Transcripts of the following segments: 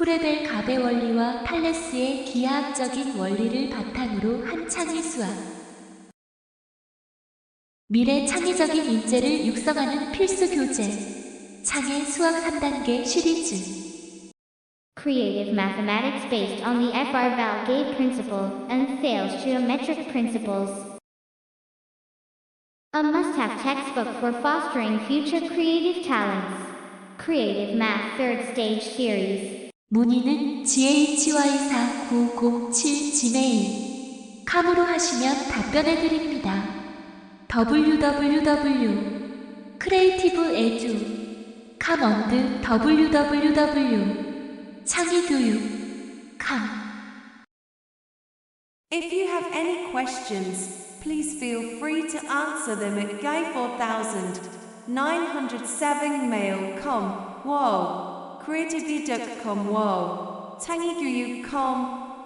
프레벨 가베 원리와 탈레스의 기하학적인 원리를 바탕으로 한 창의 수학. 미래 창의적인 인재를 육성하는 필수 교재. 창의 수학 3단계 시리즈. Creative mathematics based on the FR-Val gate principle and Thales geometric principles. A must-have textbook for fostering future creative talents. Creative Math Third Stage Series. 문의는 ghy49007 gmail 캄으로 하시면 답변해 드립니다. www 크리에이티브 에듀 캄언드 www 창의교육 캄 If you have any questions, please feel free to answer them at guy4907mail.com. Whoa. creatively.com. Whoa. 창의교육.com.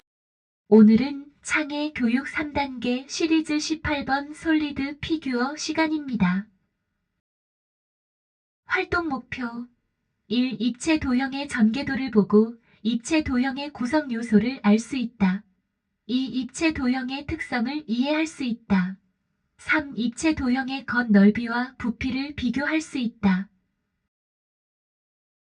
오늘은 창의 교육 3단계 시리즈 18번 솔리드 피규어 시간입니다. 활동 목표 1. 입체 도형의 전개도를 보고 입체 도형의 구성 요소를 알 수 있다. 2. 입체 도형의 특성을 이해할 수 있다. 3. 입체 도형의 겉 넓이와 부피를 비교할 수 있다.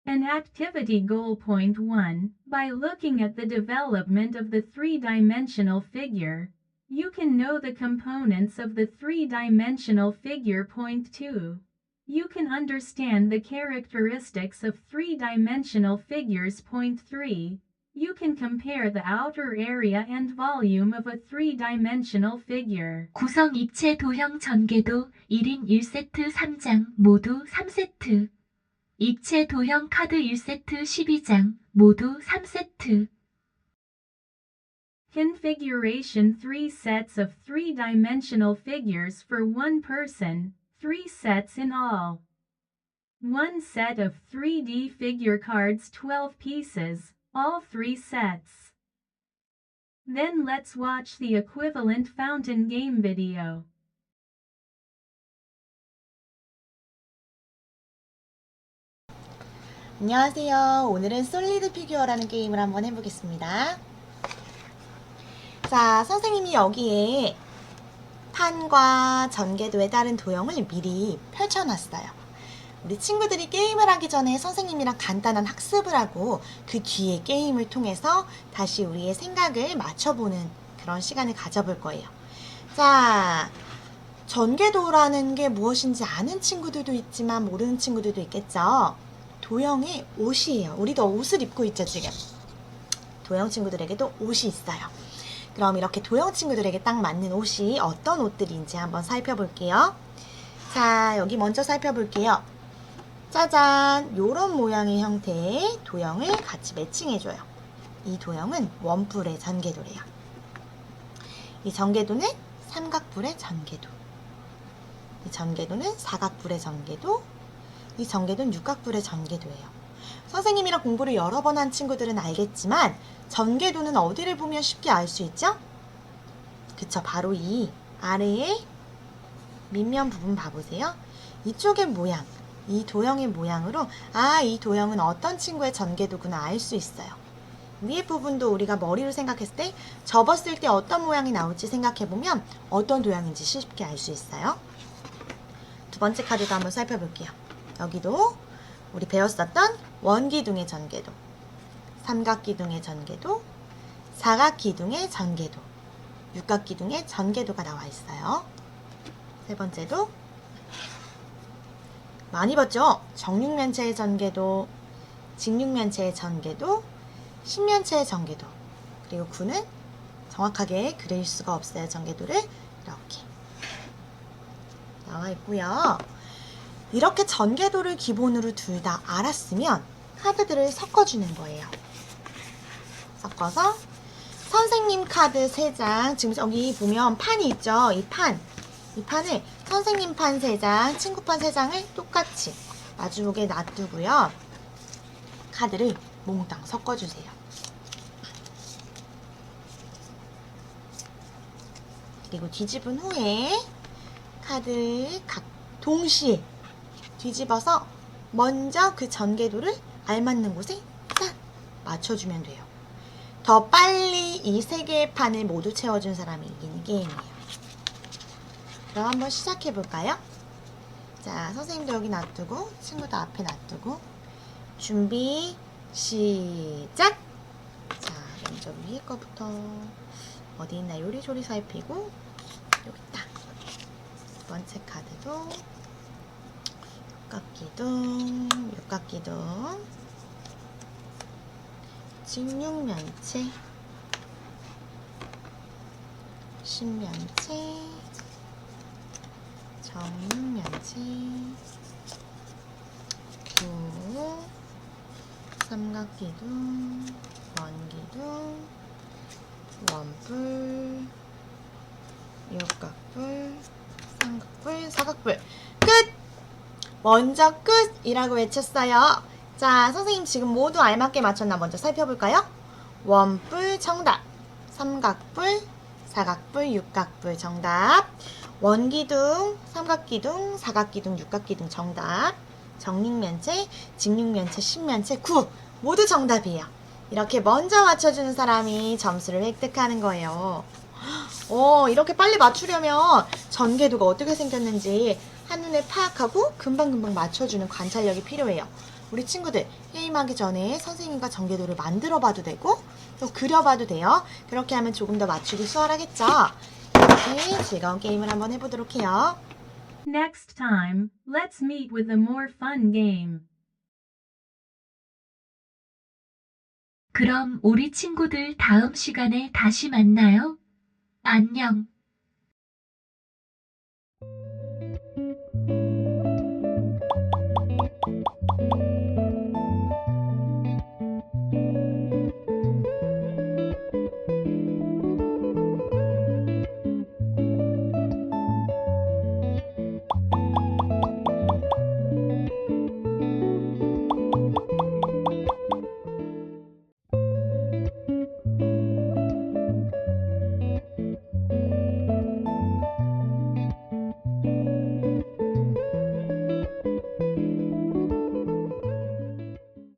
An activity goal point 1 By looking at the development of the three dimensional figure, you can know the components of the three dimensional figure point 2. You can understand the characteristics of three dimensional figures point 3. You can compare the outer area and volume of a three dimensional figure. 구성 입체 도형 전개도 1인 1세트 3장 모두 3세트. 입체 도형 카드 1세트 12장 모두 3세트. Configuration 3 sets of three-dimensional figures for one person, 3 sets in all. One set of 3D figure cards 12 pieces, all 3 sets. Then let's watch the equivalent fountain game video. 안녕하세요. 오늘은 솔리드 피규어라는 게임을 한번 해보겠습니다. 자, 선생님이 여기에 판과 전개도에 따른 도형을 미리 펼쳐놨어요. 우리 친구들이 게임을 하기 전에 선생님이랑 간단한 학습을 하고 그 뒤에 게임을 통해서 다시 우리의 생각을 맞춰보는 그런 시간을 가져볼 거예요. 자, 전개도라는 게 무엇인지 아는 친구들도 있지만 모르는 친구들도 있겠죠. 도형의 옷이에요. 우리도 옷을 입고 있죠, 지금. 도형 친구들에게도 옷이 있어요. 그럼 이렇게 도형 친구들에게 딱 맞는 옷이 어떤 옷들인지 한번 살펴볼게요. 자, 여기 먼저 살펴볼게요. 짜잔! 요런 모양의 형태의 도형을 같이 매칭해줘요. 이 도형은 원뿔의 전개도래요. 이 전개도는 삼각뿔의 전개도. 이 전개도는 사각뿔의 전개도. 이 전개도는 육각뿔의 전개도예요. 선생님이랑 공부를 여러 번 한 친구들은 알겠지만 전개도는 어디를 보면 쉽게 알 수 있죠? 그쵸, 바로 이 아래에 밑면 부분 봐보세요. 이쪽의 모양, 이 도형의 모양으로 아, 이 도형은 어떤 친구의 전개도구나 알 수 있어요. 위에 부분도 우리가 머리로 생각했을 때 접었을 때 어떤 모양이 나올지 생각해보면 어떤 도형인지 쉽게 알 수 있어요. 두 번째 카드도 한번 살펴볼게요. 여기도 우리 배웠었던 원기둥의 전개도, 삼각기둥의 전개도, 사각기둥의 전개도, 육각기둥의 전개도가 나와 있어요. 세 번째도 많이 봤죠? 정육면체의 전개도, 직육면체의 전개도, 십면체의 전개도, 그리고 9는 정확하게 그릴 수가 없어요. 전개도를 이렇게 나와 있고요. 이렇게 전개도를 기본으로 둘 다 알았으면 카드들을 섞어주는 거예요. 섞어서 선생님 카드 3장, 지금 여기 보면 판이 있죠? 이 판. 이 판을 선생님 판 3장, 친구 판 3장을 똑같이 마주보게 놔두고요. 카드를 몽땅 섞어주세요. 그리고 뒤집은 후에 카드를 각 동시에 뒤집어서 먼저 그 전개도를 알맞는 곳에 싹 맞춰주면 돼요. 더 빨리 이 세 개의 판을 모두 채워준 사람이 이기는 게임이에요. 그럼 한번 시작해 볼까요? 자, 선생님도 여기 놔두고, 친구도 앞에 놔두고, 준비, 시작! 자, 먼저 위에 거부터 어디 있나 요리조리 살피고, 여기 있다. 두 번째 카드도, 육각기둥, 육각기둥, 직육면체, 신면체, 정육면체, 구, 삼각기둥, 원기둥, 원뿔, 육각뿔, 삼각뿔, 사각뿔. 끝! 먼저 끝이라고 외쳤어요. 자, 선생님 지금 모두 알맞게 맞췄나 먼저 살펴볼까요? 원뿔 정답. 삼각뿔, 사각뿔, 육각뿔 정답. 원기둥, 삼각기둥, 사각기둥, 육각기둥 정답. 정육면체, 직육면체, 신면체, 구 모두 정답이에요. 이렇게 먼저 맞춰주는 사람이 점수를 획득하는 거예요. 어, 이렇게 빨리 맞추려면 전개도가 어떻게 생겼는지 한눈에 파악하고 금방금방 맞춰주는 관찰력이 필요해요. 우리 친구들 게임하기 전에 선생님과 전개도를 만들어 봐도 되고 또 그려봐도 돼요. 그렇게 하면 조금 더 맞추기 수월하겠죠? 이렇게 즐거운 게임을 한번 해보도록 해요. Next time, let's meet with a more fun game. 그럼 우리 친구들 다음 시간에 다시 만나요. 안녕.